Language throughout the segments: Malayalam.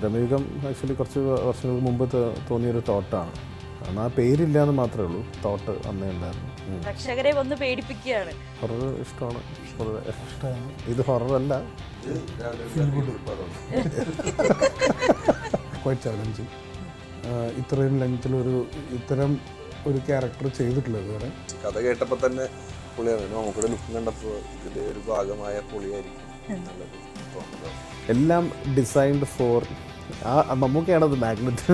ബ്രഹ്മയുഗം ആക്ച്വലി കുറച്ച് വർഷങ്ങൾക്ക് മുമ്പ് തോന്നിയൊരു തോട്ടാണ്. കാരണം ആ പേരില്ല എന്ന് മാത്രമേ ഉള്ളൂ. തോട്ട് അന്നേ ഉണ്ടായിരുന്നു. പ്രേക്ഷകരെ ഒന്ന് പേടിപ്പിക്കുകയാണ്. ഹൊറർ ഇഷ്ടമാണ്. ഇഷ്ടമാണ്. ഇത് ഹൊറർ അല്ല. ക്വൈറ്റ് ചാലഞ്ചിങ് ഇത്രയും ലെങ്ത്തിലൊരു ഇത്തരം ഒരു ക്യാരക്ടർ ചെയ്തിട്ടില്ല ഇതുവരെ. കഥ കേട്ടപ്പോൾ തന്നെ പുള്ളിയാണ് നമുക്കിടെ ലുക്ക് കണ്ടപ്പോൾ ഇതിന്റെ ഒരു ഭാഗമായ പുള്ളിയായിരിക്കും എല്ലാം ഡിസൈൻഡ് ഫോർ ആ മമ്മൂക്കയാണത് മാഗ്നറ്റ്.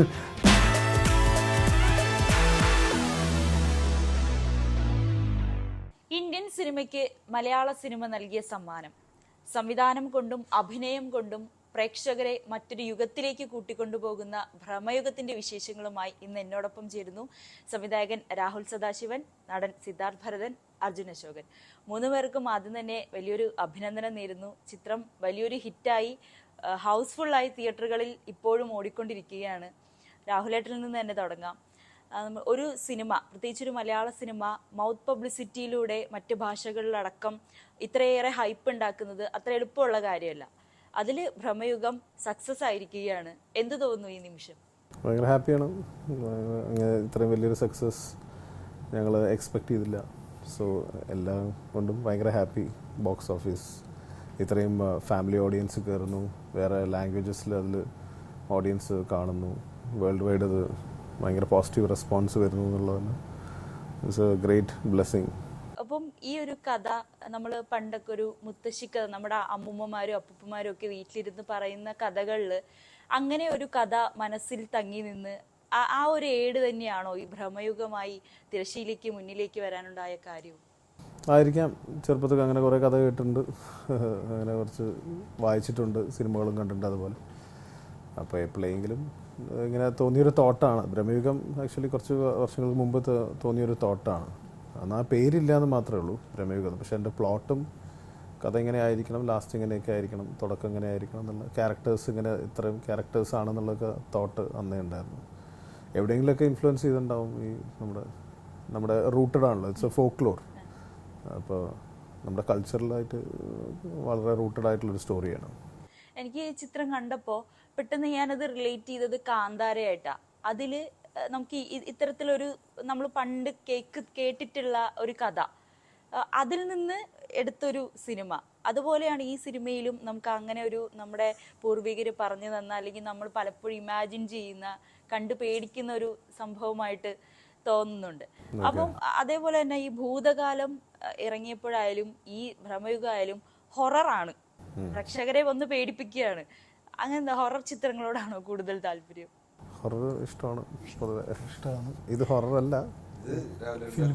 ഇന്ത്യൻ സിനിമയ്ക്ക് മലയാള സിനിമ നൽകിയ സമ്മാനം. സംവിധാനം കൊണ്ടും അഭിനയം കൊണ്ടും പ്രേക്ഷകരെ മറ്റൊരു യുഗത്തിലേക്ക് കൂട്ടിക്കൊണ്ടുപോകുന്ന ഭ്രമയുഗത്തിന്റെ വിശേഷങ്ങളുമായി ഇന്ന് എന്നോടൊപ്പം ചേരുന്നു സംവിധായകൻ രാഹുൽ സദാശിവൻ നടൻ സിദ്ധാർത്ഥ് ഭരതൻ അർജുൻ അശോകൻ. മൂന്ന് പേർക്കും ആദ്യം തന്നെ വലിയൊരു അഭിനന്ദനം നേരുന്നു. ചിത്രം വലിയൊരു ഹിറ്റായി. ഹൗസ്ഫുള്ളായി തിയേറ്ററുകളിൽ ഇപ്പോഴും ഓടിക്കൊണ്ടിരിക്കുകയാണ്. രാഹുലേട്ടിൽ നിന്ന് തന്നെ തുടങ്ങാം. ഒരു സിനിമ പ്രത്യേകിച്ച് ഒരു മലയാള സിനിമ മൗത്ത് പബ്ലിസിറ്റിയിലൂടെ മറ്റ് ഭാഷകളിലടക്കം ഇത്രയേറെ ഹൈപ്പ് ഉണ്ടാക്കുന്നത് അത്ര എളുപ്പമുള്ള കാര്യമല്ല. അതിൽ ഭ്രമയുഗം സക്സസ് ആയിരിക്കുകയാണ്. എന്ത് തോന്നുന്നു ഈ നിമിഷം? ഭയങ്കര ഹാപ്പിയാണ് അങ്ങനെ ഇത്രയും വലിയൊരു സക്സസ് ഞങ്ങൾ എക്സ്പെക്ട് ചെയ്തില്ല. സോ എല്ലാം കൊണ്ടും ഭയങ്കര ഹാപ്പി ബോക്സ് ഓഫീസ് ഇത്രയും ഫാമിലി ഓഡിയൻസ് കയറുന്നു വേറെ ലാംഗ്വേജസിൽ അതിൽ ഓഡിയൻസ് കാണുന്നു. വേൾഡ് വൈഡ് അത് ഭയങ്കര പോസിറ്റീവ് റെസ്പോൺസ് വരുന്നു എന്നുള്ളതാണ്. ഇറ്റ്സ് എ ഗ്രേറ്റ് ബ്ലെസ്സിങ് അപ്പം ഈ ഒരു കഥ നമ്മൾ പണ്ടൊക്കെ ഒരു മുത്തശ്ശി കഥ നമ്മുടെ അമ്മുമ്മമാരും അപ്പൂപ്പന്മാരും ഒക്കെ വീട്ടിലിരുന്ന് പറയുന്ന കഥകളിൽ അങ്ങനെ ഒരു കഥ മനസ്സിൽ തങ്ങി നിന്ന് ആ ഒരു ഏട് തന്നെയാണോ ഈ ഭ്രമയുഗമായി തിരശ്ശീലയ്ക്ക് മുന്നിലേക്ക് വരാനുണ്ടായ കാര്യവും ആയിരിക്കാം. ചെറുപ്പത്തിൽ അങ്ങനെ കുറേ കഥ കേട്ടിട്ടുണ്ട്. അങ്ങനെ കുറച്ച് വായിച്ചിട്ടുണ്ട്. സിനിമകളും കണ്ടിട്ടുണ്ട് അതുപോലെ. അപ്പോൾ എപ്പോഴെങ്കിലും ഇങ്ങനെ തോന്നിയൊരു തോട്ടാണ്. ബ്രഹ്മയുഗം ആക്ച്വലി കുറച്ച് വർഷങ്ങൾക്ക് മുമ്പ് തോന്നിയൊരു തോട്ടാണ്. അന്ന് ആ പേരില്ല എന്ന് മാത്രമേ ഉള്ളൂ ബ്രഹ്മയുഗം. പക്ഷേ എന്റെ പ്ലോട്ടും കഥ ഇങ്ങനെ ആയിരിക്കണം ലാസ്റ്റ് ഇങ്ങനെയൊക്കെ ആയിരിക്കണം തുടക്കം ഇങ്ങനെ ആയിരിക്കണം എന്നുള്ള ക്യാരക്ടേഴ്സ് ഇങ്ങനെ ഇത്രയും ക്യാരക്ടേഴ്സ് ആണെന്നുള്ളൊക്കെ തോട്ട് അന്നേ ഉണ്ടായിരുന്നു. എവിടെയെങ്കിലുമൊക്കെ ഇൻഫ്ലുവൻസ് ചെയ്തിട്ടുണ്ടാവും ഈ നമ്മുടെ നമ്മുടെ റൂട്ടഡ് ആണല്ലോ. ഇറ്റ്സ് എ ഫോക്ലോർ അപ്പോൾ നമ്മുടെ കൾച്ചറലായിട്ട് വളരെ റൂട്ടഡ് ആയിട്ടുള്ളൊരു സ്റ്റോറിയാണ്. എനിക്ക് ഈ ചിത്രം കണ്ടപ്പോൾ പെട്ടെന്ന് ഞാനത് റിലേറ്റ് ചെയ്തത് കാന്താരയായിട്ടാ. അതിൽ നമുക്ക് ഇത്തരത്തിലൊരു നമ്മൾ പണ്ട് കേക്ക് കേട്ടിട്ടുള്ള ഒരു കഥ. അതിൽ നിന്ന് എടുത്തൊരു സിനിമ. അതുപോലെയാണ് ഈ സിനിമയിലും നമുക്ക് അങ്ങനെ ഒരു നമ്മുടെ പൂർവികർ പറഞ്ഞു തന്ന അല്ലെങ്കിൽ നമ്മൾ പലപ്പോഴും ഇമാജിൻ ചെയ്യുന്ന കണ്ടു പേടിക്കുന്ന ഒരു സംഭവമായിട്ട് തോന്നുന്നുണ്ട്. അപ്പം അതേപോലെ തന്നെ ഈ ഭൂതകാലം ഇറങ്ങിയപ്പോഴായാലും ഈ ഭ്രമയുഗമായാലും ഹൊററാണ് പ്രേക്ഷകരെ ഒന്ന് പേടിപ്പിക്കുകയാണ്. അങ്ങനെ ഹൊറർ ചിത്രങ്ങളോടാണോ കൂടുതൽ താല്പര്യം? ഹൊറർ ഇഷ്ടമാണ് പൊതുവെ. ഇഷ്ടമാണ്. ഇത് ഹൊറർ അല്ല. ഒരു feel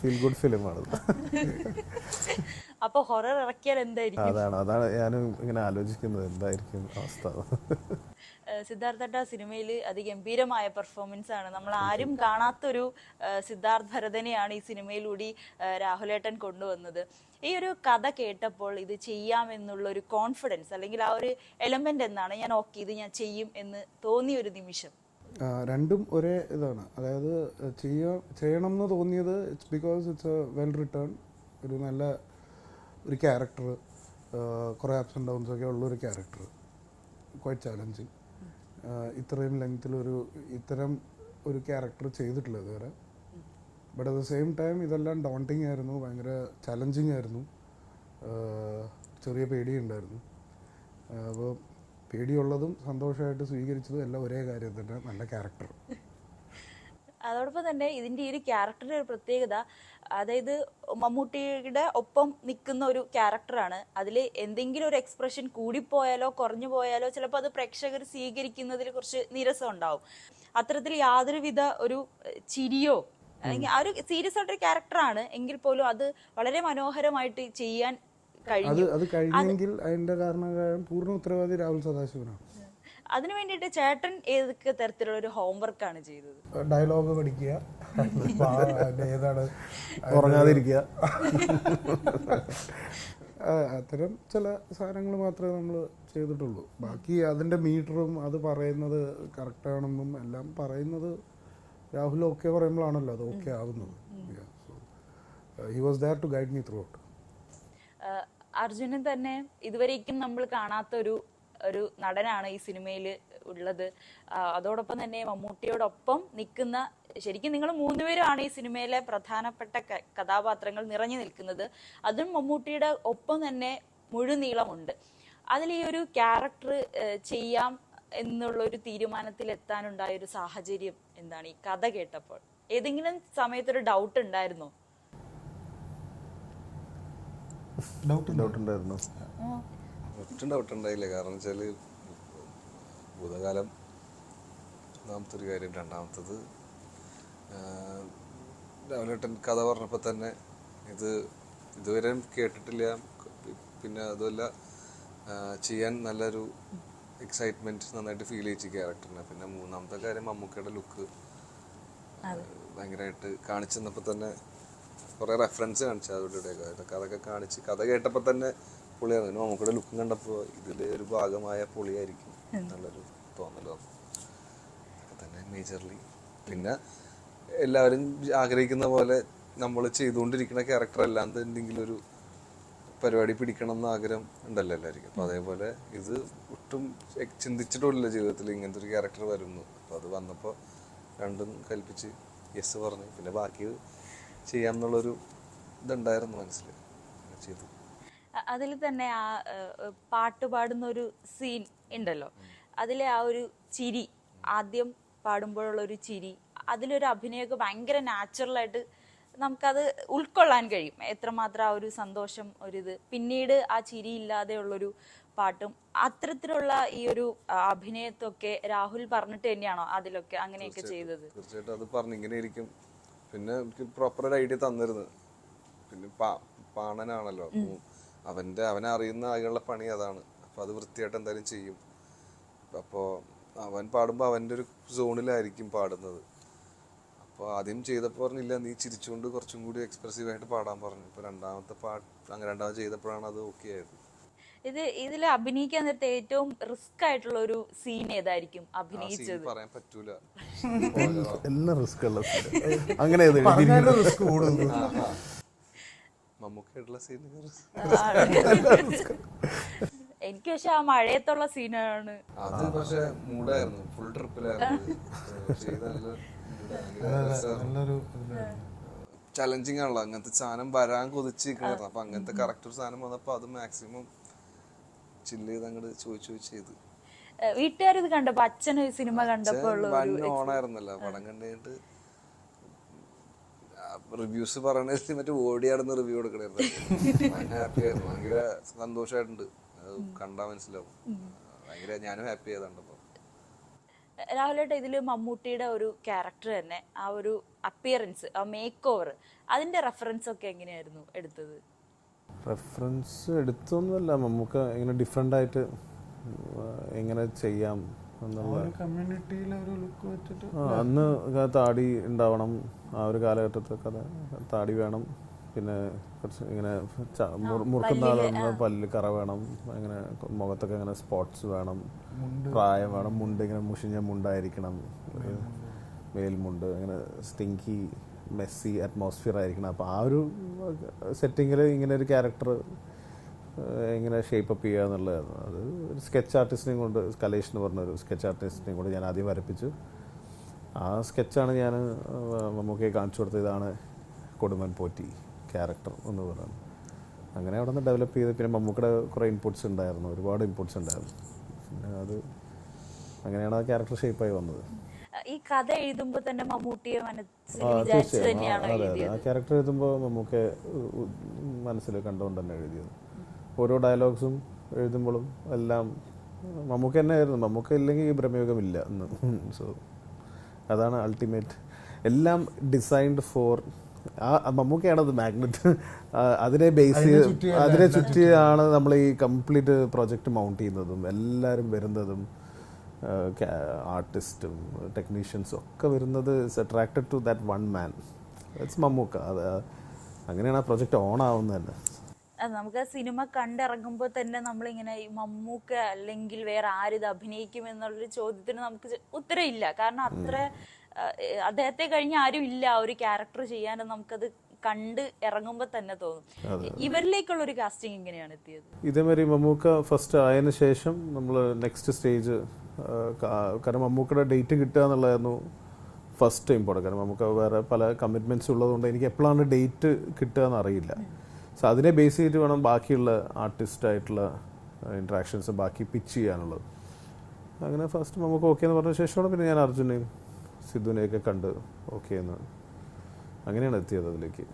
ഫീൽ ഗുഡ് ഫിലിമാണ് അപ്പൊ ഹൊറർ ഇറക്കിയാൽ എന്തായിരിക്കും? അതാണ് അതാണ് ഞാനും ഇങ്ങനെ ആലോചിക്കുന്നത്. എന്തായിരിക്കും അവസ്ഥ? സിദ്ധാർത്ഥ സിനിമയിൽ അതിഗംഭീരമായ പെർഫോമൻസ് ആണ്. നമ്മൾ ആരും കാണാത്തൊരു സിദ്ധാർത്ഥ് ഭരതനെയാണ് ഈ സിനിമയിലൂടെ രാഹുലേട്ടൻ കൊണ്ടുവന്നത്. ഈ ഒരു കഥ കേട്ടപ്പോൾ ഇത് ചെയ്യാമെന്നുള്ള ഒരു കോൺഫിഡൻസ് അല്ലെങ്കിൽ ആ ഒരു എലമെന്റ് എന്നാണ് ഞാൻ ഓക്കെ ഇത് ഞാൻ ചെയ്യും എന്ന് തോന്നിയ ഒരു നിമിഷം. രണ്ടും ഒരേ ഇതാണ്. അതായത് ചെയ്യാ ചെയ്യണം എന്ന് തോന്നിയത് it's because it's a well written ഒരു നല്ല ഒരു ക്യാരക്ടർ കുറേ ആപ്സ് ആൻഡ് ഡൗൺസ് ഒക്കെ ഉള്ള ഒരു ക്യാരക്ടർ ക്വൈറ്റ് ചാലഞ്ചിങ് ഇത്രയും ലെങ്ത്തിലൊരു ഇത്തരം ഒരു ക്യാരക്ടർ ചെയ്തിട്ടില്ല ഇതുവരെ but at the same time ഇതെല്ലാം ഡോണ്ടിങ് ആയിരുന്നു ഭയങ്കര ചലഞ്ചിങ് ആയിരുന്നു. ചെറിയ പേടിയുണ്ടായിരുന്നു. അപ്പോൾ പേടിയുള്ളതും സന്തോഷമായിട്ട് സ്വീകരിച്ചതും എല്ലാം ഒരേ കാര്യം തന്നെ നല്ല ക്യാരക്ടർ അതോടൊപ്പം തന്നെ ഇതിന്റെ ഈ ഒരു ക്യാരക്ടറിന്റെ ഒരു പ്രത്യേകത അതായത് മമ്മൂട്ടിയുടെ ഒപ്പം നിൽക്കുന്ന ഒരു ക്യാരക്ടറാണ് അതിൽ എന്തെങ്കിലും ഒരു എക്സ്പ്രഷൻ കൂടിപ്പോയാലോ കുറഞ്ഞു പോയാലോ ചിലപ്പോൾ അത് പ്രേക്ഷകർ സ്വീകരിക്കുന്നതിൽ കുറച്ച് നീരസം ഉണ്ടാവും. അത്തരത്തിൽ യാതൊരുവിധ ഒരു ചിരിയോ അല്ലെങ്കിൽ ആ ഒരു സീരിയസ് ആയിട്ടൊരു ക്യാരക്ടറാണ് എങ്കിൽ പോലും അത് വളരെ മനോഹരമായിട്ട് ചെയ്യാൻ കഴിയും. കഴിഞ്ഞു അത് കഴിഞ്ഞെങ്കിൽ അതിന്റെ കാരണം പൂർണ ഉത്തരവാദി രാഹുൽ സദാശിവനാണ്. അതിനു വേണ്ടിയിട്ട് ചേട്ടൻ ഏതൊക്കെ തരത്തിലുള്ള ഒരു ഹോംവർക്ക് ആണ് ചെയ്തത്? ഡയലോഗ് പഠിക്കുക. ഏതാണ്? ഉറങ്ങാതിരിക്കുക. അത്തരം ചില സാധനങ്ങൾ മാത്രമേ നമ്മൾ ചെയ്തിട്ടുള്ളൂ. ബാക്കി അതിന്റെ മീറ്ററും അത് പറയുന്നത് കറക്റ്റാണെന്നും എല്ലാം പറയുന്നത് രാഹുൽ ഓക്കെ പറയുമ്പോഴാണല്ലോ അത് ഓക്കെ ആവുന്നത്. He was there to guide me throughout Arjunan തന്നെ ഇതുവരേക്കും നമ്മൾ കാണാത്ത ഒരു ഒരു നടനാണ് ഈ സിനിമയിൽ ഉള്ളത്. അതോടൊപ്പം തന്നെ മമ്മൂട്ടിയോടൊപ്പം നിൽക്കുന്ന ശരിക്കും നിങ്ങൾ മൂന്നുപേരുമാണ് ഈ സിനിമയിലെ പ്രധാനപ്പെട്ട കഥാപാത്രങ്ങൾ നിറഞ്ഞു നിൽക്കുന്നത്. അതും മമ്മൂട്ടിയുടെ ഒപ്പം തന്നെ മുഴുനീളമുണ്ട്. അതിൽ ഈ ഒരു ക്യാരക്ടർ ചെയ്യാം എന്നുള്ള ഒരു തീരുമാനത്തിൽ എത്താനുണ്ടായ ഒരു സാഹചര്യം എന്താണ്? ഈ കഥ കേട്ടപ്പോൾ ഏതെങ്കിലും സമയത്തൊരു ഡൗട്ട് ഉണ്ടായിരുന്നോ? ഡൗട്ട് ഡൗട്ട് ഉണ്ടായിരുന്നു. ഒട്ടും ഡൗട്ട് ഉണ്ടായില്ല കാരണം വെച്ചാൽ ഭൂതകാലം ഒന്നാമത്തെ ഒരു കാര്യം. രണ്ടാമത്തത് രാവിലെട്ടൻ കഥ പറഞ്ഞപ്പോൾ തന്നെ ഇത് ഇതുവരെ കേട്ടിട്ടില്ല. പിന്നെ അതുമല്ല ചെയ്യാൻ നല്ലൊരു എക്സൈറ്റ്മെന്റ് നന്നായിട്ട് ഫീൽ ചെയ്യിച്ചു ക്യാരക്ടറിനെ പിന്നെ മൂന്നാമത്തെ കാര്യം മമ്മൂക്കയുടെ ലുക്ക് ഭയങ്കരമായിട്ട് കാണിച്ചു തന്നപ്പോൾ തന്നെ കുറേ റെഫറൻസ് കാണിച്ചു. അതോടെ കഥ അതൊക്കെ കാണിച്ച് കഥ കേട്ടപ്പോൾ തന്നെ പൊളിയാണ്. പിന്നെ മമ്മൂക്കയുടെ ലുക്കും കണ്ടപ്പോൾ ഇതിൽ ഒരു ഭാഗമായ പൊളിയായിരിക്കും എന്നുള്ളൊരു തോന്നൽ വന്നു. തന്നെ മേജർലി പിന്നെ എല്ലാവരും ആഗ്രഹിക്കുന്ന പോലെ നമ്മൾ ചെയ്തുകൊണ്ടിരിക്കുന്ന ക്യാരക്ടർ അല്ലാണ്ട് എന്തെങ്കിലും ഒരു പരിപാടി പിടിക്കണം എന്ന് ആഗ്രഹം ഉണ്ടല്ലോ എല്ലാവർക്കും. അപ്പോൾ അതേപോലെ ഇത് ഒട്ടും ചിന്തിച്ചിട്ടില്ല ജീവിതത്തിൽ ഇങ്ങനത്തെ ഒരു ക്യാരക്ടർ വരുന്നു. അപ്പോൾ അത് വന്നപ്പോൾ രണ്ടും കൽപ്പിച്ച് യെസ് പറഞ്ഞു. പിന്നെ ബാക്കി ചെയ്യാം എന്നുള്ളൊരു ഇതുണ്ടായിരുന്നു മനസ്സിൽ ചെയ്തു. അതിൽ തന്നെ ആ പാട്ട് പാടുന്ന ഒരു സീൻ ഉണ്ടല്ലോ. അതിലെ ആ ഒരു ചിരി ആദ്യം പാടുമ്പോഴുള്ള ഒരു ചിരി അതിലൊരു അഭിനയമൊക്കെ ഭയങ്കര നാച്ചുറൽ ആയിട്ട് നമുക്കത് ഉൾക്കൊള്ളാൻ കഴിയും. എത്രമാത്രം ആ ഒരു സന്തോഷം ഒരിത് പിന്നീട് ആ ചിരി ഇല്ലാതെയുള്ളൊരു പാട്ടും അത്തരത്തിലുള്ള ഈ ഒരു അഭിനയത്തൊക്കെ രാഹുൽ പറഞ്ഞിട്ട് തന്നെയാണോ അതിലൊക്കെ അങ്ങനെയൊക്കെ ചെയ്തത്? തീർച്ചയായിട്ടും അത് പറഞ്ഞിങ്ങനെ ഇരിക്കും പിന്നെ എനിക്ക് പ്രോപ്പർ ഒരു ഐഡിയ തന്നിരുന്നു. പിന്നെ പാണനാണല്ലോ. അപ്പൊ അവന്റെ അവനെ അറിയുന്ന ആകെയുള്ള പണി അതാണ്. അപ്പോൾ അത് വൃത്തിയായിട്ട് എന്തായാലും ചെയ്യും. അപ്പോൾ അവൻ പാടുമ്പോൾ അവന്റെ ഒരു സോണിലായിരിക്കും പാടുന്നത്. അപ്പോൾ ആദ്യം ചെയ്തപ്പോൾ പറഞ്ഞില്ല നീ ചിരിച്ചുകൊണ്ട് കുറച്ചും കൂടി എക്സ്പ്രസീവ് ആയിട്ട് പാടാൻ പറഞ്ഞു. ഇപ്പോൾ രണ്ടാമത്തെ പാട്ട് അങ്ങനെ രണ്ടാമത് ചെയ്തപ്പോഴാണ് അത് ഓക്കെ ആയത്. ഇത് ഇതിൽ അഭിനയിക്കാൻ നേരത്തെ ഏറ്റവും റിസ്ക് ആയിട്ടുള്ള ഒരു സീൻ ഏതായിരിക്കും അഭിനയിച്ചത്? പറയാൻ പറ്റൂല. എന്ന റിസ്ക് ഉള്ള. അങ്ങനെ റിസ്ക് കൂടുന്നു മമ്മൂക്കായിട്ടുള്ള എനിക്ക് പക്ഷെ ആ മഴയത്തുള്ള സീനാണ് അത് പക്ഷെ മൂടായിരുന്നു. ഫുൾ ട്രിപ്പിലായിരുന്നു നല്ലൊരു ചലഞ്ചിങ് ആണല്ലോ. അങ്ങനത്തെ സാധനം വരാൻ കൊതിച്ച് നിൽക്കണായിരുന്നു അപ്പൊ അങ്ങനത്തെ കറക്റ്റ് ഒരു സാധനം വന്നപ്പോ അത് മാക്സിമം ചില്ല് ചെയ്ത് അങ്ങോട്ട് ചോദിച്ചു ചോദിച്ചു ചെയ്ത്. വീട്ടുകാർ ഇത് കണ്ടപ്പോ അച്ഛൻ ഈ സിനിമ കണ്ടപ്പോ ഉള്ള വൻ ഓണായിരുന്നല്ലോ. പടം കണ്ടിട്ട് റിവ്യൂസ് പറയണത് മറ്റേ ഓടിയാടുന്ന റിവ്യൂ കൊടുക്കണായിരുന്നു. ഹാപ്പി ആയിരുന്നു. ഭയങ്കര സന്തോഷമായിട്ടുണ്ട് കണ്ടാ മനസ്സിലാവും. ഭയങ്കര ഞാനും ഹാപ്പി ആയത് കണ്ടപ്പോ രാഹുലേട്ട ഇതിൽ മമ്മൂട്ടിയുടെ ഒരു ക്യാരക്ടർ തന്നെ ആ ഒരു അപ്പിയറൻസ് ആ മേക്ക് ഓവർ അതിന്റെ റെഫറൻസ് ഒക്കെ എങ്ങനെയായിരുന്നു എടുത്തത്? റെഫറൻസ് എടുത്തൊന്നുമല്ല. നമുക്ക് ഇങ്ങനെ ഡിഫറെന്റ് ആയിട്ട് എങ്ങനെ ചെയ്യാം എന്നുള്ള ഒരു കമ്മ്യൂണിറ്റിയിലെ ലുക്ക് വെച്ചിട്ട് അന്ന് ക- താടി ഉണ്ടാവണം ആ ഒരു കാലഘട്ടത്തെ കഥ താടി വേണം പിന്നെ കുറച്ച് ഇങ്ങനെ മുറുക്കുന്ന ആളുണ്ട് പല്ല് കറ വേണം അങ്ങനെ മുഖത്തൊക്കെ ഇങ്ങനെ സ്പോട്സ് വേണം. പ്രായം വേണം മുണ്ട് ഇങ്ങനെ മുഷിഞ്ഞ മുണ്ടായിരിക്കണം. ഒരു മേൽമുണ്ട് അങ്ങനെ സ്റ്റിങ്കി മെസ്സി അറ്റ്മോസ്ഫിയർ ആയിരിക്കണം. അപ്പോൾ ആ ഒരു സെറ്റിങ്ങിൽ ഇങ്ങനെ ഒരു ക്യാരക്ടർ എങ്ങനെ ഷേപ്പ് അപ്പ് ചെയ്യുക എന്നുള്ളതായിരുന്നു അത് ഒരു സ്കെച്ച് ആർട്ടിസ്റ്റിനെയും കൊണ്ട് കലേഷ് എന്ന് പറഞ്ഞൊരു സ്കെച്ച് ആർട്ടിസ്റ്റിനെയും കൊണ്ട് ഞാൻ ആദ്യം വരപ്പിച്ചു. ആ സ്കെച്ചാണ് ഞാൻ മമ്മൂക്കയെ കാണിച്ചു കൊടുത്തത്. ഇതാണ് കൊടുമൻ പോറ്റി ക്യാരക്ടർ എന്ന് പറയുന്നത്. അങ്ങനെ അവിടെ നിന്ന് ഡെവലപ്പ് ചെയ്ത് പിന്നെ മമ്മൂക്കയുടെ കുറേ ഇൻപുട്സ് ഉണ്ടായിരുന്നു. ഒരുപാട് ഇൻപുട്സ് ഉണ്ടായിരുന്നു. പിന്നെ അത് അങ്ങനെയാണ് ആ ക്യാരക്ടർ ഷേപ്പായി വന്നത്. ഈ കഥ എഴുതുമ്പോൾ തന്നെ മമ്മൂട്ടിയെ മനസ്സിൽ ആ ക്യാരക്ടർ എഴുതുമ്പോൾ മമ്മൂക്കെ മനസ്സിൽ കണ്ടുകൊണ്ട് തന്നെ എഴുതിയത്. ഓരോ ഡയലോഗ്സും എഴുതുമ്പോഴും എല്ലാം മമ്മൂക്ക തന്നെ ആയിരുന്നു മമ്മൂക്ക ഇല്ലെങ്കിൽ ഈ ബ്രഹ്മയുഗമില്ല എന്ന്. സോ അതാണ് അൾട്ടിമേറ്റ് എല്ലാം ഡിസൈൻഡ് ഫോർ ആ മമ്മൂക്കയാണ് അത് മാഗ്നറ്റ് അതിനെ ബേസ് ചെയ്ത് അതിനെ ചുറ്റിയാണ് നമ്മൾ ഈ കംപ്ലീറ്റ് പ്രൊജക്റ്റ് മൗണ്ട് ചെയ്യുന്നതും എല്ലാവരും വരുന്നതും ആർട്ടിസ്റ്റും ടെക്നീഷ്യൻസും ഒക്കെ വരുന്നത് it's attracted to that one man it's Mammukka. അത് അങ്ങനെയാണ് ആ പ്രൊജക്റ്റ് ഓൺ ആവുന്നത് തന്നെ. അത് നമുക്ക് സിനിമ കണ്ടിറങ്ങുമ്പോൾ തന്നെ നമ്മളിങ്ങനെ മമ്മൂക്ക അല്ലെങ്കിൽ വേറെ ആരിത് അഭിനയിക്കും എന്നുള്ളൊരു ചോദ്യത്തിന് നമുക്ക് ഉത്തരം ഉത്തരമില്ല. കാരണം അത്ര അദ്ദേഹത്തെ കഴിഞ്ഞ് ആരും ഇല്ല ആ ഒരു ക്യാരക്ടർ ചെയ്യാനും നമുക്കത് കണ്ട് ഇറങ്ങുമ്പോൾ തന്നെ തോന്നും. ഇവരിലേക്കുള്ള ഒരു കാസ്റ്റിംഗ് എങ്ങനെയാണ് എത്തിയത്? ഇതേമാതിരി മമ്മൂക്ക ഫസ്റ്റ് ആയതിനു ശേഷം നമ്മൾ നെക്സ്റ്റ് സ്റ്റേജ് കാരണം മമ്മൂക്കയുടെ ഡേറ്റ് കിട്ടുക എന്നുള്ളതായിരുന്നു ഫസ്റ്റ് ഇമ്പോർട്ടന്റ് കാരണം നമുക്ക് വേറെ പല കമ്മിറ്റ്മെന്റ്സ് ഉള്ളതുകൊണ്ട് എനിക്ക് എപ്പോഴാണ് ഡേറ്റ് കിട്ടുക എന്ന് അറിയില്ല സോ അതിനെ ബേസ് ചെയ്തിട്ട് വേണം ബാക്കിയുള്ള ആർട്ടിസ്റ്റായിട്ടുള്ള ഇൻട്രാക്ഷൻസ് ബാക്കി പിച്ച് ചെയ്യാനുള്ളത്. അങ്ങനെ ഫസ്റ്റ് നമുക്ക് ഓക്കെ എന്ന് പറഞ്ഞ ശേഷമാണ് പിന്നെ ഞാൻ അർജുനെയും സിദ്ധുവിനെയൊക്കെ കണ്ട് ഓക്കെ എന്ന്. അങ്ങനെയാണ് എത്തിയത് അതിലേക്ക്.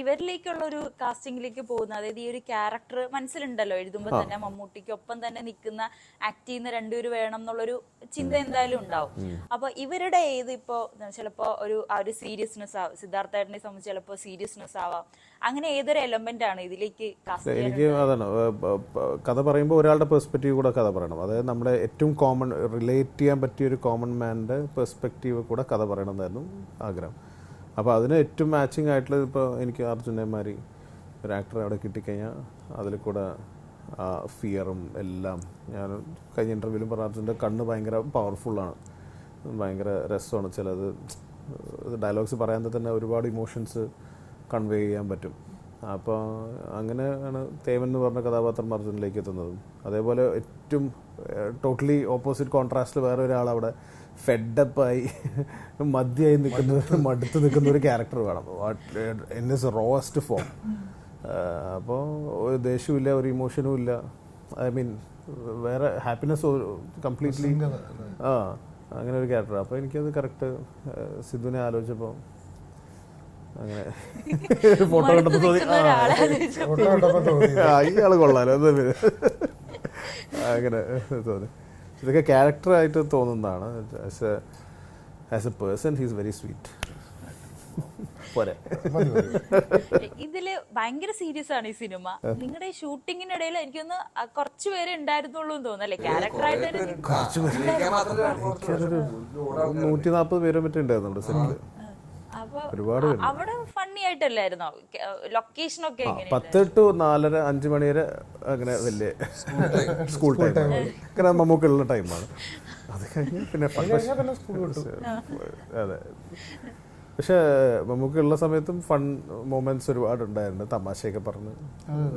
ഇവരിലേക്കുള്ള ഒരു കാസ്റ്റിംഗിലേക്ക് പോകുന്ന അതായത് ഈ ഒരു ക്യാരക്ടർ മനസ്സിലുണ്ടല്ലോ എഴുതുമ്പോൾ തന്നെ മമ്മൂട്ടിക്കൊപ്പം തന്നെ നിൽക്കുന്ന ആക്ട് ചെയ്യുന്ന രണ്ടുപേര് വേണം എന്നുള്ളൊരു ചിന്ത എന്തായാലും ഉണ്ടാവും. അപ്പൊ ഇവരുടെ ഏത് ഇപ്പോ ചിലപ്പോ ഒരു ആ ഒരു സീരിയസ്നെസ് സിദ്ധാർത്ഥ സിദ്ധാർത്ഥേട്ടനെ സംബന്ധിച്ച് ചിലപ്പോ സീരിയസ്നെസ് ആവാം. അങ്ങനെ ഏതൊരു എലമെന്റ് ആണ് ഇതിലേക്ക് എനിക്ക് അതാണ് കഥ പറയുമ്പോൾ ഒരാളുടെ പെർസ്പെക്റ്റീവ് കൂടെ കഥ പറയണം. അതായത് നമ്മുടെ ഏറ്റവും കോമൺ റിലേറ്റ് ചെയ്യാൻ പറ്റിയ ഒരു കോമൺ മാന്റെ പെർസ്പെക്റ്റീവ് കൂടെ കഥ പറയണമെന്നായിരുന്നു ആഗ്രഹം. അപ്പോൾ അതിന് ഏറ്റവും മാച്ചിങ് ആയിട്ടുള്ളത് ഇപ്പോൾ എനിക്ക് അർജുനന്മാരി ഒരു ആക്ടർ അവിടെ കിട്ടിക്കഴിഞ്ഞാൽ അതിൽ കൂടെ ഫിയറും എല്ലാം. ഞാൻ കഴിഞ്ഞ ഇന്റർവ്യൂലും പറഞ്ഞ അർജുന്റെ കണ്ണ് ഭയങ്കര പവർഫുള്ളാണ് ഭയങ്കര രസമാണ്. ചിലത് ഡയലോഗ്സ് പറയാൻ തന്നെ ഒരുപാട് ഇമോഷൻസ് കൺവേ ചെയ്യാൻ പറ്റും. അപ്പോൾ അങ്ങനെയാണ് തേവൻ എന്ന് പറഞ്ഞ കഥാപാത്രം അർജുനിലേക്ക് എത്തുന്നതും. അതേപോലെ ഏറ്റവും ടോട്ടലി ഓപ്പോസിറ്റ് കോൺട്രാസ്റ്റിൽ വേറെ ഒരാൾ അവിടെ ഫെഡപ്പായി മദ്യമായി നിൽക്കുന്ന മടുത്ത്. നിൽക്കുന്ന ഒരു ക്യാരക്ടർ വേണം. എൻ ഇസ് റോസ്റ്റ് ഫോം അപ്പോൾ ഒരു ദേഷ്യമില്ല ഒരു ഇമോഷനും ഇല്ല ഐ മീൻ വേറെ ഹാപ്പിനെസ് കംപ്ലീറ്റ്ലി ആ അങ്ങനെ ഒരു ക്യാരക്ടർ അപ്പോൾ എനിക്കത് കറക്റ്റ് സിദ്ധുവിനെ ആലോചിച്ചപ്പോൾ അങ്ങനെ. ഫോട്ടോ കണ്ടപ്പോൾ തോന്നി ഫോട്ടോ കണ്ടപ്പോൾ തോന്നി. ആ, ഇയാൾ കൊള്ളാലോ അത് പിന്നെ. അങ്ങനെ തോന്നി. ഇതൊക്കെ ക്യാരക്ടറായിട്ട് തോന്നുന്നതാണ്. As a as a person he's very sweet പോരെ. ഇതിൽ ഭയങ്കര സീരിയസ് ആണ് ഈ സിനിമ. നിങ്ങളുടെ ഷൂട്ടിങ്ങിനിടയിൽ എനിക്കൊന്ന് കുറച്ചു പേര് ഉണ്ടായിരുന്നുള്ളൂ എന്ന് തോന്നുന്നു അല്ലെ? ക്യാരക്ടറായിട്ട് നൂറ്റി നാൽപ്പത് പേരെ മറ്റേ ഉണ്ടായിരുന്നു നമ്മുടെ അപ്പൊ ഒരുപാട് അവിടെ ഫണ്ണി ആയിട്ടല്ലായിരുന്നോ? ലൊക്കേഷൻ ഒക്കെ പത്ത് ടു നാലര അഞ്ച് മണി വരെ അങ്ങനെ വലിയ സ്കൂൾ ടൈം കാരണം നമുക്കുള്ള ടൈമാണ് അത് കഴിഞ്ഞ് പിന്നെ fun. കഴിഞ്ഞാൽ പിന്നെ സ്കൂൾ വിട്ടു. അതെ. പക്ഷെ മമ്മൂക്കുള്ള സമയത്തും ഫൺ മൊമെന്റ്സ് ഒരുപാട് ഉണ്ടായിരുന്നു തമാശയൊക്കെ പറഞ്ഞ്.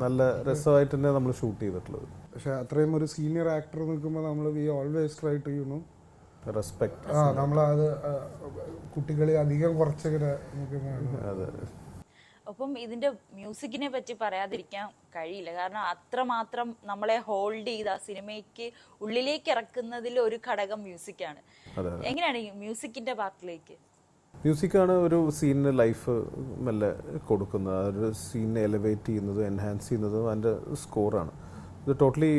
നല്ല രസമായിട്ട് തന്നെ നമ്മൾ ഷൂട്ട് ചെയ്തിട്ടുള്ളത്. പക്ഷെ അത്രയും ഒരു സീനിയർ ആക്ടർ നിൽക്കുമ്പോൾ നമ്മൾ we always try to you know respect ആ നമ്മളത് ആ, കുട്ടികളെ അധികം കുറച്ചങ്ങനെ നമുക്ക് ഒപ്പം ഇതിന്റെ മ്യൂസിക്കിനെ പറ്റി പറയാതിരിക്കാൻ കഴിയില്ല. കാരണം അത്രമാത്രം നമ്മളെ ഹോൾഡ് ചെയ്ത് ആ സിനിമയ്ക്ക് ഉള്ളിലേക്ക് ഇറക്കുന്നതിൽ ഒരു ഘടകം മ്യൂസിക്കാണ്. അതെ, എങ്ങനെയാണ് ഈ മ്യൂസിക്കിന്റെ പാർട്ടിലേക്ക്? മ്യൂസിക്കാണ് ഒരു സീനിന് ലൈഫ് മെല്ലെ കൊടുക്കുന്നത്. ആ ഒരു സീനിനെ എലിവേറ്റ് ചെയ്യുന്നതും എൻഹാൻസ് ചെയ്യുന്നതും അതിന്റെ സ്കോറാണ്. ഇത് ടോട്ടലി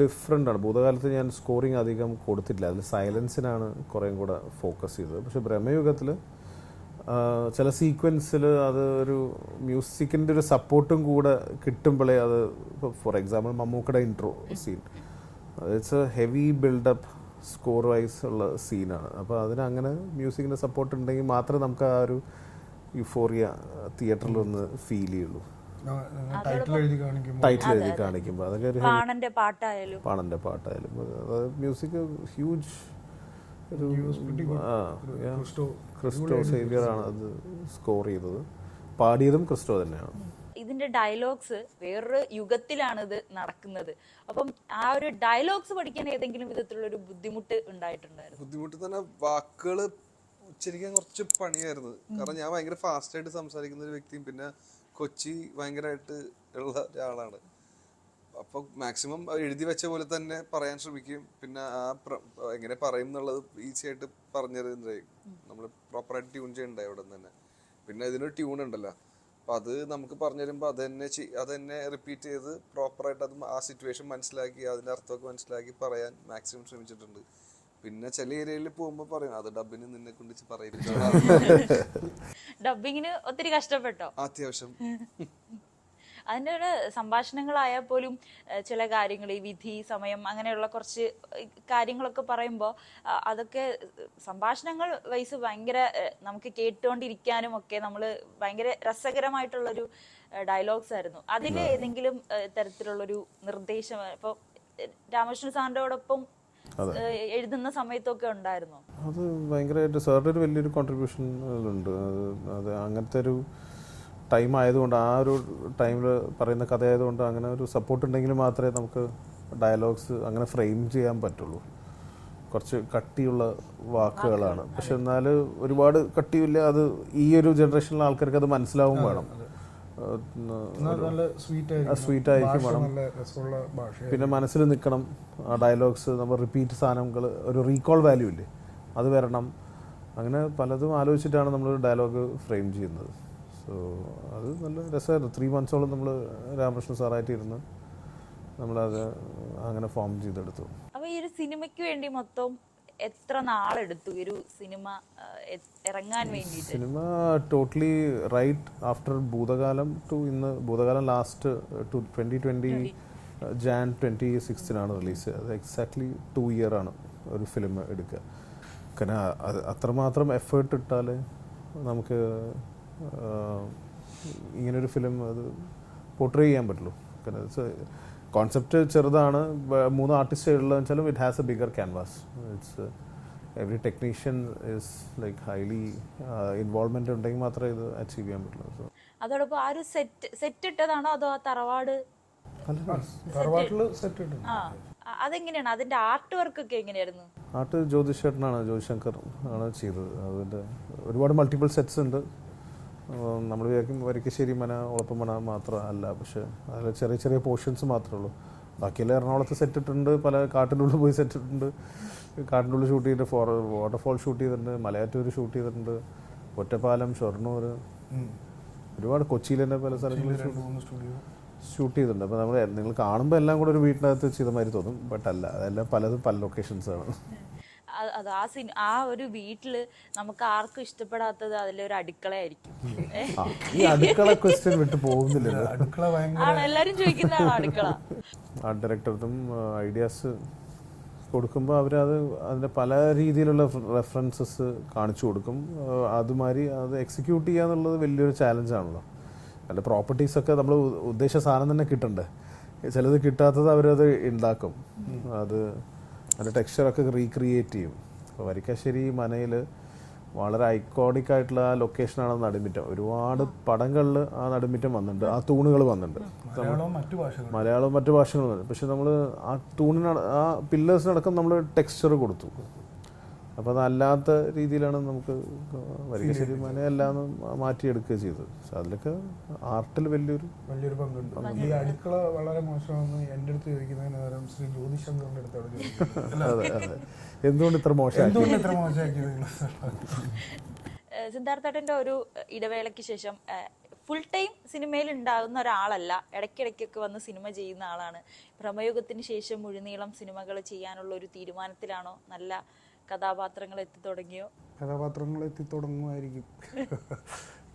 ഡിഫറെന്റ് ആണ്. ഭൂതകാലത്ത് ഞാൻ സ്കോറിങ് അധികം കൊടുത്തിട്ടില്ല. അതിൽ സൈലൻസിനാണ് കുറേയും കൂടെ ഫോക്കസ് ചെയ്തത്. പക്ഷെ ബ്രഹ്മയുഗത്തിൽ ചില സീക്വൻസിൽ അത് ഒരു മ്യൂസിക്കിന്റെ ഒരു സപ്പോർട്ടും കൂടെ കിട്ടുമ്പോഴേ അത് ഫോർ എക്സാമ്പിൾ മമ്മൂക്കയുടെ intro scene it's a heavy buildup score wise ഉള്ള സീനാണ് അപ്പോൾ അതിന് അങ്ങനെ മ്യൂസിക്കിന്റെ സപ്പോർട്ട് ഉണ്ടെങ്കിൽ മാത്രമേ നമുക്ക് ആ ഒരു യുഫോറിയ തിയേറ്ററിൽ ഒന്ന് ഫീൽ ചെയ്യുള്ളൂ. ടൈറ്റിൽ എഴുതി കാണിക്കുമ്പോൾ ടൈറ്റിൽ എഴുതി കാണിക്കുമ്പോൾ അതൊക്കെ ഒരു പാണന്റെ പാട്ടായാലും. പാണന്റെ പാട്ടായാലും. അത് മ്യൂസിക് ഹ്യൂജ് ഒരു ക്രിസ്റ്റോ സേവിയർ ആണ് അത് സ്കോർ ചെയ്തത്. പാടിയതും ക്രിസ്റ്റോ തന്നെയാണ്. ഇതിന്റെ ഡയലോഗ്സ് വേറൊരു യുഗത്തിലാണ് ഇത് നടക്കുന്നത്. അപ്പം ആ ഒരു ഡയലോഗ്സ് പഠിക്കാൻ ഏതെങ്കിലും വിധത്തിലുള്ള ഒരു ബുദ്ധിമുട്ട് ഉണ്ടായിട്ടുണ്ടായിരുന്നു? ബുദ്ധിമുട്ട് തന്നെ വാക്കുകൾ ഉച്ചരിക്കാൻ കുറച്ച് പണിയായിരുന്നു. കാരണം ഞാൻ ഭയങ്കര ഫാസ്റ്റ് ആയിട്ട് സംസാരിക്കുന്ന ഒരു വ്യക്തിയും പിന്നെ കൊച്ചി ഭയങ്കരമായിട്ട് ഉള്ള ഒരാളാണ്. അപ്പൊ മാക്സിമം എഴുതി വെച്ച പോലെ തന്നെ പറയാൻ ശ്രമിക്കും. പിന്നെ ആ എങ്ങനെ പറയും എന്നുള്ളത് ഈസി ആയിട്ട് പറഞ്ഞത് നമ്മൾ പ്രോപ്പറായിട്ട് ട്യൂൺ ചെയ്യണ്ടേ അവിടെ തന്നെ. പിന്നെ ഇതിനൊരു ട്യൂൺ ഉണ്ടല്ലോ. അപ്പൊ അത് നമുക്ക് പറഞ്ഞു തരുമ്പോൾ അത് തന്നെ അത് തന്നെ റിപ്പീറ്റ് ചെയ്ത് പ്രോപ്പറായിട്ട് അത് ആ സിറ്റുവേഷൻ മനസ്സിലാക്കി അതിന്റെ അർത്ഥമൊക്കെ മനസ്സിലാക്കി പറയാൻ മാക്സിമം ശ്രമിച്ചിട്ടുണ്ട്. പിന്നെ ചില ഏരിയയിൽ പോകുമ്പോൾ പറയും അത് ഡബിന് നിന്നെ കൊണ്ട് പറയിപ്പിച്ചു ഡബിങ്ങിന് ഒത്തിരി കഷ്ടപ്പെട്ടോ? അത്യാവശ്യം. അതിന്റെ ഒരു സംഭാഷണങ്ങളായാൽ പോലും ചില കാര്യങ്ങൾ ഈ വിധി സമയം അങ്ങനെയുള്ള കുറച്ച് കാര്യങ്ങളൊക്കെ പറയുമ്പോൾ അതൊക്കെ സംഭാഷണങ്ങൾ വൈസ് ഭയങ്കര നമുക്ക് കേട്ടുകൊണ്ടിരിക്കാനും ഒക്കെ നമ്മൾ ഭയങ്കര രസകരമായിട്ടുള്ളൊരു ഡയലോഗ്സ് ആയിരുന്നു. അതിൽ ഏതെങ്കിലും തരത്തിലുള്ളൊരു നിർദ്ദേശം ഇപ്പോൾ രാമകൃഷ്ണൻ സാറിന്റെ എഴുതുന്ന സമയത്തൊക്കെ ഉണ്ടായിരുന്നു? അത് ഭയങ്കരമായിട്ട് സാറിന്റെ ഒരു വലിയൊരു കോൺട്രിബ്യൂഷൻ ഉണ്ട് അത് അങ്ങനത്തെ ഒരു ടൈം ആയതുകൊണ്ട് ആ ഒരു ടൈമിൽ പറയുന്ന കഥ ആയതുകൊണ്ട് അങ്ങനെ ഒരു സപ്പോർട്ട് ഉണ്ടെങ്കിൽ മാത്രമേ നമുക്ക് ഡയലോഗ്സ് അങ്ങനെ ഫ്രെയിം ചെയ്യാൻ പറ്റുള്ളൂ. കുറച്ച് കട്ടിയുള്ള വാക്കുകളാണ്. പക്ഷെ എന്നാൽ ഒരുപാട് കട്ടിയില്ല. അത് ഈ ഒരു ജനറേഷനിലെ ആൾക്കാർക്ക് അത് മനസ്സിലാവും വേണം. സ്വീറ്റ് ആയിരിക്കും വേണം പിന്നെ മനസ്സിൽ നിൽക്കണം ആ ഡയലോഗ്സ് നമ്മൾ റിപ്പീറ്റ് സാധനങ്ങൾ ഒരു റീകോൾ വാല്യൂ ഇല്ലേ? അത് വരണം. അങ്ങനെ പലതും ആലോചിച്ചിട്ടാണ് നമ്മൾ ഡയലോഗ് ഫ്രെയിം ചെയ്യുന്നത്. സോ അത് നല്ല രസമായിരുന്നു. ത്രീ മന്ത്സോളം നമ്മൾ രാമകൃഷ്ണ സാറായിട്ട് ഇരുന്ന് നമ്മളത് അങ്ങനെ ഫോം ചെയ്തെടുത്തു. അപ്പോൾ ഈ ഒരു സിനിമയ്ക്ക് വേണ്ടി മൊത്തം എത്ര നാളെടുത്തു? ഈ ഒരു സിനിമ ഇറങ്ങാൻ വേണ്ടിയിട്ട്. Cinema totally right after Bhoothakaalam to ഇന്ന് Bhoothakaalam last two twenty twenty Jan twenty സിക്സ്റ്റിനാണ് release അത് എക്സാക്ട്ലി ടു ഇയർ ആണ് ഒരു ഫിലിം എടുക്കുക. കാരണം അത് അത്രമാത്രം എഫേർട്ട് ഇട്ടാൽ നമുക്ക് ആഹ്, ഇങ്ങനൊരു ഫിലിം അത് പോർട്രേ ചെയ്യാൻ പറ്റുള്ളൂ. കാരണം കോൺസെപ്റ്റ് ചെറുതാണ്. മൂന്ന് ആർട്ടിസ്റ്റ് ഉള്ളതെന്ന് വെച്ചാലും it has a bigger canvas it's every technician is like highly involvement ഉണ്ടെങ്കിൽ മാത്രമേ ഇത് അച്ചീവ് ചെയ്യാൻ പറ്റുള്ളൂ. അതോടൊപ്പം ആ ഒരു സെറ്റ് സെറ്റ് ഇട്ടതാണോ അതോ ആ തറവാട്? തറവാട്ടിൽ സെറ്റ് ഇട്ടു. അതെങ്ങനെയാണ്? അതിന്റെ ആർട്ട് വർക്ക് ഒക്കെ എങ്ങനെയായിരുന്നു? ആർട്ട് ജ്യോതിഷേട്ടനാണ് ജ്യോതിശങ്കർ ആണ് ചെയ്തത്. അതിന്റെ ഒരുപാട് മൾട്ടിപ്പിൾ സെറ്റ്സ് ഉണ്ട്. നമ്മൾ വിചാരിക്കും വരിക്കശ്ശേരി മന ഉളപ്പമന മാത്രം അല്ല. പക്ഷേ അതിൽ ചെറിയ ചെറിയ പോർഷൻസ് മാത്രമേ ഉള്ളൂ. ബാക്കിയെല്ലാം എറണാകുളത്ത് സെറ്റ് ഇട്ടിട്ടുണ്ട്. പല കാട്ടിനുള്ളിൽ പോയി സെറ്റ് ഇട്ടിട്ടുണ്ട്. കാട്ടിന്റെ ഉള്ളിൽ ഷൂട്ട് ചെയ്തിട്ട് ഫോർ വാട്ടർഫോൾ ഷൂട്ട് ചെയ്തിട്ടുണ്ട് മലയാറ്റൂർ ഷൂട്ട് ചെയ്തിട്ടുണ്ട് ഒറ്റപ്പാലം ഷൊർണൂർ ഒരുപാട് കൊച്ചിയിൽ തന്നെ പല സ്ഥലങ്ങളിൽ ഷൂട്ട് ചെയ്തിട്ടുണ്ട്. അപ്പോൾ നമ്മൾ നിങ്ങൾ കാണുമ്പോൾ എല്ലാം കൂടെ ഒരു വീട്ടിനകത്ത് ചെയ്ത മാതിരി തോന്നും. ബട്ട് അല്ല അതെല്ലാം പലതും പല ലൊക്കേഷൻസാണ് ആണ്. അത് ആ സിനി ആ ഒരു വീട്ടിൽ നമുക്ക് ആർക്കും ഇഷ്ടപ്പെടാത്തത് അതിലൊരു അടുക്കളയായിരിക്കും? ആ, ഈ അടുക്കള ക്വസ്റ്റ്യൻ വിട്ട് പോകുന്നില്ല. അടുക്കള എല്ലാരും ചോദിക്കുന്നതാണ് അടുക്കള. ആർട്ട് ഡയറക്ടർക്കും ഐഡിയാസ് കൊടുക്കുമ്പോൾ അവരത് അതിന്റെ പല രീതിയിലുള്ള റെഫറൻസസ് കാണിച്ചു കൊടുക്കും. അതുമാതിരി അത് എക്സിക്യൂട്ട് ചെയ്യുക എന്നുള്ളത് വലിയൊരു ചാലഞ്ചാണല്ലോ അതിന്റെ പ്രോപ്പർട്ടീസൊക്കെ നമ്മൾ ഉദ്ദേശ സാധനം തന്നെ കിട്ടണ്ടേ? ചിലത് കിട്ടാത്തത് അവരത് ഉണ്ടാക്കും അത് അതിന്റെ ടെക്സ്ചറൊക്കെ റീക്രിയേറ്റ് ചെയ്യും. അപ്പോൾ വരിക്കാശ്ശേരി മനയിൽ വളരെ ഐക്കോണിക് ആയിട്ടുള്ള ആ ലൊക്കേഷനാണ് നടുമിറ്റം. ഒരുപാട് പടങ്ങളിൽ ആ നടുമിറ്റം വന്നിട്ടുണ്ട്. ആ തൂണുകൾ വന്നിട്ടുണ്ട്. മലയാളവും മറ്റു ഭാഷകളും. പക്ഷെ നമ്മൾ ആ തൂണിന് ആ പില്ലേഴ്സിനടക്കം നമ്മൾ ടെക്സ്ചർ കൊടുത്തു. അപ്പോൾ അതല്ലാത്ത രീതിയിലാണ് നമുക്ക് വരികശ്ശേരി എല്ലാം മാറ്റിയെടുക്കുക ചെയ്തത് പക്ഷെ അതിലൊക്കെ ആർട്ടിൽ വലിയൊരു വലിയൊരു പങ്കുണ്ട്. ഈ അടുക്കള വളരെ മോശമാണെന്ന് എന്റെ അടുത്ത് ചോദിക്കുന്നതിന് പകരം ശ്രീ ജ്യോതിശങ്കറിന്റെ ചോദിക്കുന്നത് അതെ അതെ എന്തുകൊണ്ട് ഇത്ര മോശം എന്തുകൊണ്ട് ഇത്ര മോശമാക്കിയത് സിദ്ധാർത്ഥേട്ടന്റെ ഒരു ഇടവേളയ്ക്ക് ശേഷം ഫുൾ ടൈം സിനിമയിൽ ഉണ്ടാകുന്ന ഒരാളല്ല ഇടയ്ക്കിടയ്ക്കൊക്കെ വന്ന് സിനിമ ചെയ്യുന്ന ആളാണ്. ഭ്രമയുഗത്തിന് ശേഷം മുഴുനീളം സിനിമകൾ ചെയ്യാനുള്ള ഒരു തീരുമാനത്തിലാണോ നല്ല കഥാപാത്രങ്ങൾ എത്തി തുടങ്ങിയോ? കഥാപാത്രങ്ങൾ എത്തി തുടങ്ങുമായിരിക്കും.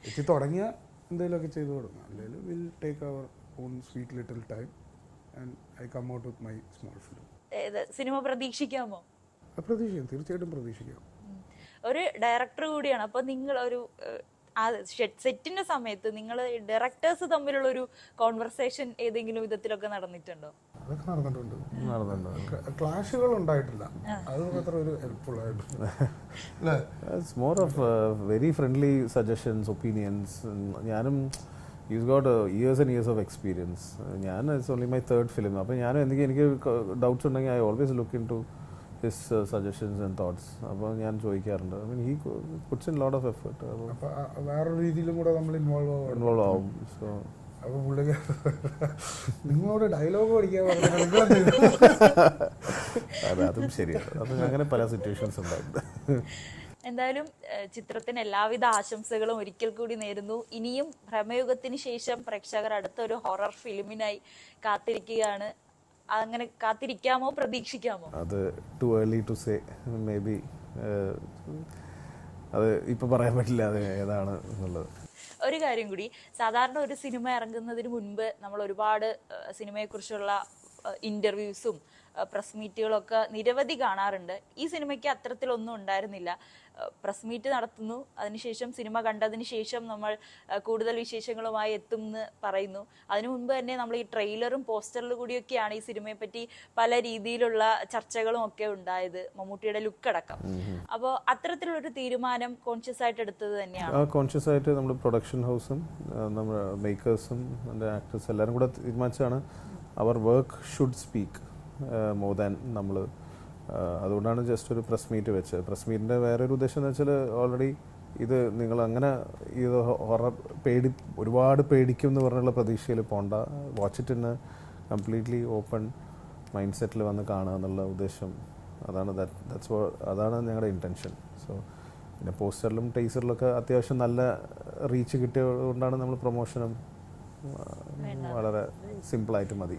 എത്തി തുടങ്ങിയ എന്തെങ്കിലുമൊക്കെ ചെയ്തു തുടങ്ങും. അല്ലെങ്കിൽ will take our own sweet little time and I come out with my small film. Cinema പ്രതീക്ഷിക്കാമോ? പ്രതീക്ഷിക്കാം. തീർച്ചയായിട്ടും പ്രതീക്ഷിക്കാം. ഒരു ഡയറക്ടർ കൂടിയാണ്. അപ്പൊ നിങ്ങൾ ഒരു ആ സെറ്റിന്റെ സമയത്ത് നിങ്ങൾ ഡയറക്ടേഴ്സ് തമ്മിലുള്ള ഒരു കോൺവെർസേഷൻ ഏതെങ്കിലും വിധത്തിലൊക്കെ നടന്നിട്ടുണ്ടോ? അതൊക്കെ നടന്നിട്ടുണ്ട്. നടന്നിട്ടുണ്ട്. ക്ലാഷുകൾ ഉണ്ടായിട്ടില്ല. അത് മാത്രം ഒരു ഹെൽപ്ഫുൾ ആയിട്ട്. More of very friendly suggestions opinions ഞാനും use got years and years of experience ഞാൻ it's only my third film അപ്പോൾ ഞാനും എന്തെങ്കിലും എനിക്ക് ഡൗട്ട്സ് ഉണ്ടെങ്കിൽ I always look in to his suggestions and thoughts അപ്പോൾ ഞാൻ ചോദിക്കാറുണ്ട്. I mean he puts in lot of effort അപ്പോൾ വേറൊരു രീതിയിലും കൂടെ നമ്മൾ ഇൻവോൾവ് ഇൻവോൾവ് ആവും. സോ അപ്പൊ പുള്ളിക്ക് നിങ്ങളോട് ഡയലോഗ് പഠിക്കാൻ? അതെ അതും ശരിയാണ് അത് അങ്ങനെ പല സിറ്റുവേഷൻസ് എന്തായാലും ചിത്രത്തിന് എല്ലാവിധ ആശംസകളും ഒരിക്കൽ കൂടി നേരുന്നു. ഇനിയും ഭ്രമയുഗത്തിന് ശേഷം പ്രേക്ഷകർ അടുത്തൊരു ഹൊറർ ഫിലിമിനായി കാത്തിരിക്കുകയാണ്. അങ്ങനെ കാത്തിരിക്കാമോ പ്രതീക്ഷിക്കാമോ? അത് too early to say maybe അത് ഇപ്പം പറയാൻ പറ്റില്ല അത് ഏതാണ് എന്നുള്ളത്. ഒരു കാര്യം കൂടി. സാധാരണ ഒരു സിനിമ ഇറങ്ങുന്നതിന് മുൻപ് നമ്മൾ ഒരുപാട് സിനിമയെക്കുറിച്ചുള്ള ഇന്റർവ്യൂസും പ്രസ് മീറ്റുകളൊക്കെ നിരവധി കാണാറുണ്ട്. ഈ സിനിമയ്ക്ക് അത്തരത്തിലൊന്നും ഉണ്ടായിരുന്നില്ല. പ്രസ് മീറ്റ് നടത്തുന്നു അതിനുശേഷം സിനിമ കണ്ടതിന് ശേഷം നമ്മൾ കൂടുതൽ വിശേഷങ്ങളുമായി എത്തും എന്ന് പറയുന്നു. അതിനു മുൻപ് തന്നെ നമ്മൾ ഈ ട്രെയിലറും പോസ്റ്ററിലും കൂടിയൊക്കെയാണ് ഈ സിനിമയെ പറ്റി പല രീതിയിലുള്ള ചർച്ചകളും ഒക്കെ ഉണ്ടായത് മമ്മൂട്ടിയുടെ ലുക്ക് അടക്കം അപ്പോൾ അത്തരത്തിലുള്ളൊരു തീരുമാനം കോൺഷ്യസ് ആയിട്ട് എടുത്തത് തന്നെയാണ്. കോൺഷ്യസ് ആയിട്ട് നമ്മൾ പ്രൊഡക്ഷൻ ഹൗസും നമ്മുടെ മേക്കേഴ്സും ആക്ടേഴ്സ് എല്ലാവരും കൂടെ തീരുമാനിച്ചാണ് അവർ work should speak more than നമ്മൾ അതുകൊണ്ടാണ് ജസ്റ്റ് ഒരു പ്രസ് മീറ്റ് വെച്ചത്. പ്രസ് മീറ്റിന്റെ വേറൊരു ഉദ്ദേശം എന്ന് വെച്ചാൽ ഓൾറെഡി ഇത് നിങ്ങൾ അങ്ങനെ ഇത് ഹൊറർ പേടി ഒരുപാട് പേടിക്കും എന്ന് പറഞ്ഞുള്ള പ്രതീക്ഷയിൽ പോണ്ട. വാച്ചിട്ടിന് കംപ്ലീറ്റ്ലി ഓപ്പൺ മൈൻഡ് സെറ്റിൽ വന്ന് കാണുക എന്നുള്ള ഉദ്ദേശം. അതാണ് ദാറ്റ്സ് അതാണ് ഞങ്ങളുടെ ഇന്റൻഷൻ സോ പിന്നെ പോസ്റ്ററിലും ടേസറിലൊക്കെ അത്യാവശ്യം നല്ല റീച്ച് കിട്ടിയതുകൊണ്ടാണ് നമ്മൾ പ്രൊമോഷനും വളരെ സിമ്പിളായിട്ട് മതി.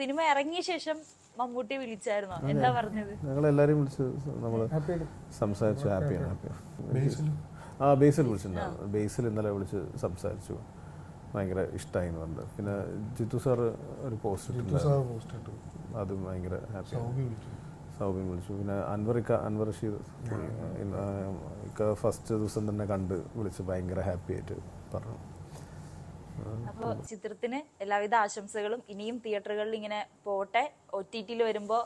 സിനിമ ഇറങ്ങിയ ശേഷം മമ്മൂട്ടി വിളിച്ചായിരുന്നോ? എന്താ പറഞ്ഞത്? ഞങ്ങൾ എല്ലാവരെയും വിളിച്ച് നമ്മൾ സംസാരിച്ചു. ഹാപ്പിയാണ് ഹാപ്പിയാണ് ആ ബേസിൽ വിളിച്ചിട്ടുണ്ടായിരുന്നു. ബേസിൽ ഇന്നലെ വിളിച്ച് സംസാരിച്ചു. ഭയങ്കര ഇഷ്ടമായി എന്ന് പറഞ്ഞു പിന്നെ ജിത്തു സാർ ഒരു പോസ്റ്റ് ഇട്ടു. അത് ഭയങ്കര ഹാപ്പി സൗബിൻ വിളിച്ചു. പിന്നെ അൻവർ ഇക്ക അൻവർ റഷീദ്. ഇക്ക ഫസ്റ്റ് ദിവസം തന്നെ കണ്ട് വിളിച്ച് ഭയങ്കര ഹാപ്പി ആയിട്ട് പറഞ്ഞു. അപ്പോൾ ചിത്രത്തിന് എല്ലാവിധ ആശംസകളും. ഇനിയും തിയേറ്ററുകളിൽ ഇങ്ങനെ പോട്ടെ ഒ ടി ടിയിൽ വരുമ്പോൾ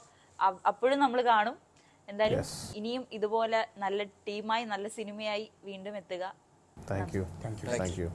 അപ്പോഴും നമ്മൾ കാണും. എന്തായാലും ഇനിയും ഇതുപോലെ നല്ല ടീമായി നല്ല സിനിമയായി വീണ്ടും എത്തുക. Thank you thank you